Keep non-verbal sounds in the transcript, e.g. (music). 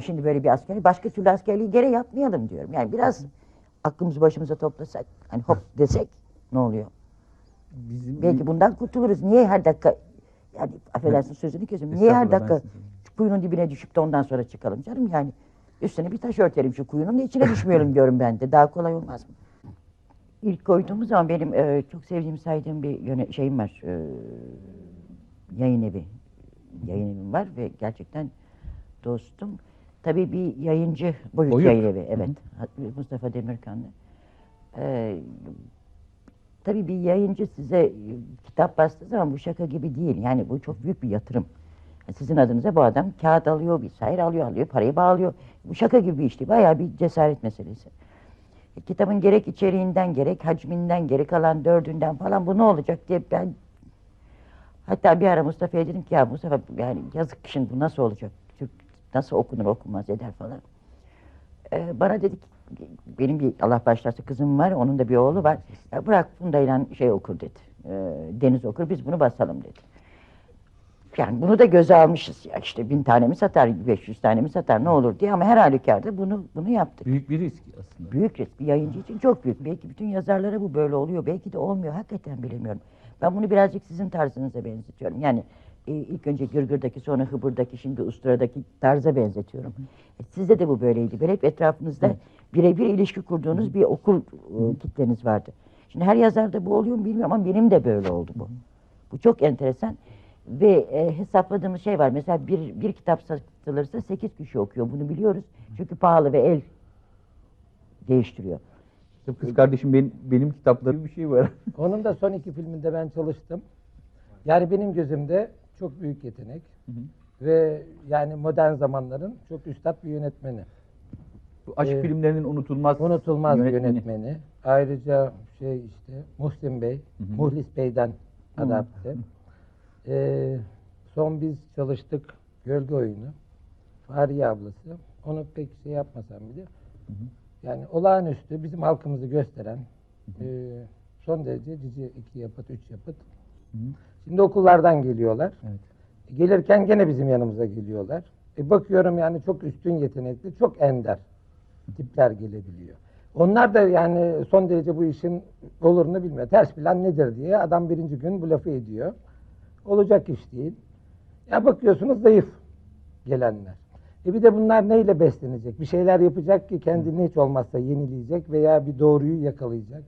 Şimdi böyle bir askerlik, başka türlü askerliği gene yapmayalım diyorum. Yani biraz aklımızı başımıza toplasak, hani hop desek ne oluyor? Bizim Belki bundan kurtuluruz. Niye her dakika, yani affedersin sözünü kesiyorum. Niye her dakika kuyunun dibine düşüp de ondan sonra çıkalım canım yani. Üstüne bir taş örtelim şu kuyunun da içine düşmeyelim (laughs) diyorum ben de. Daha kolay olmaz mı? İlk koyduğumuz zaman benim e, çok sevdiğim saydığım bir yöne, şeyim var. E, yayın evi. Yayın evim var ve gerçekten dostum. Tabii bir yayıncı boyut, Boyut. yayın evi. Evet. Mustafa Demirkanlı. E, tabii bir yayıncı size e, kitap bastığı zaman bu şaka gibi değil. Yani bu çok büyük bir yatırım. Sizin adınıza bu adam kağıt alıyor, bir sayır alıyor, alıyor, parayı bağlıyor. Bu şaka gibi bir iş değil. Bayağı bir cesaret meselesi. E, Kitabın gerek içeriğinden, gerek hacminden, gerek alan dördünden falan bu ne olacak diye ben hatta bir ara Mustafa'ya dedim ki ya Mustafa yani yazık şimdi bu nasıl olacak? Nasıl okunur okunmaz eder falan. Ee, bana dedi ki benim bir Allah başlarsa kızım var, onun da bir oğlu var. Ya bırak Funda'yla şey okur dedi. Ee, Deniz okur, biz bunu basalım dedi. Yani bunu da göze almışız ya işte bin tane mi satar, 500 tane mi satar ne olur diye ama her halükarda bunu bunu yaptık. büyük bir risk aslında. Büyük risk. Bir yayıncı için çok büyük. Belki bütün yazarlara bu böyle oluyor. Belki de olmuyor. Hakikaten bilemiyorum. Ben bunu birazcık sizin tarzınıza benzetiyorum. Yani e, ilk önce Gırgır'daki sonra Hıbır'daki şimdi Ustura'daki tarza benzetiyorum. E, sizde de bu böyleydi. Böyle hep etrafınızda birebir ilişki kurduğunuz bir okul e, kitleniz vardı. Şimdi her yazarda bu oluyor mu bilmiyorum ama benim de böyle oldu bu. Bu çok enteresan. Ve e, hesapladığımız şey var. Mesela bir, bir kitap satılırsa sekiz kişi okuyor. Bunu biliyoruz. Çünkü pahalı ve el değiştiriyor. Kız kardeşim benim, benim kitaplarım bir şey var. Onun da son iki filminde ben çalıştım. Yani benim gözümde çok büyük yetenek. Ve yani modern zamanların çok üstad bir yönetmeni. Bu aşk Ee, filmlerinin unutulmaz Unutulmaz yönetmeni. yönetmeni. Ayrıca şey işte Muhsin Bey, Muhlis Bey'den adapte. Ee, son biz çalıştık Gölge Oyunu. Fahriye ablası. Onu pek şey yapmasam bile. Yani olağanüstü bizim halkımızı gösteren e, son derece cici iki yapıt, üç yapıt. Şimdi okullardan geliyorlar. Evet. Gelirken gene bizim yanımıza geliyorlar. E bakıyorum yani çok üstün yetenekli, çok ender tipler gelebiliyor. Onlar da yani son derece bu işin olurunu bilmiyor. Ters plan nedir diye adam birinci gün bu lafı ediyor. Olacak iş değil. Ya bakıyorsunuz zayıf gelenler. E bir de bunlar neyle beslenecek? Bir şeyler yapacak ki kendini hiç olmazsa yenileyecek veya bir doğruyu yakalayacak.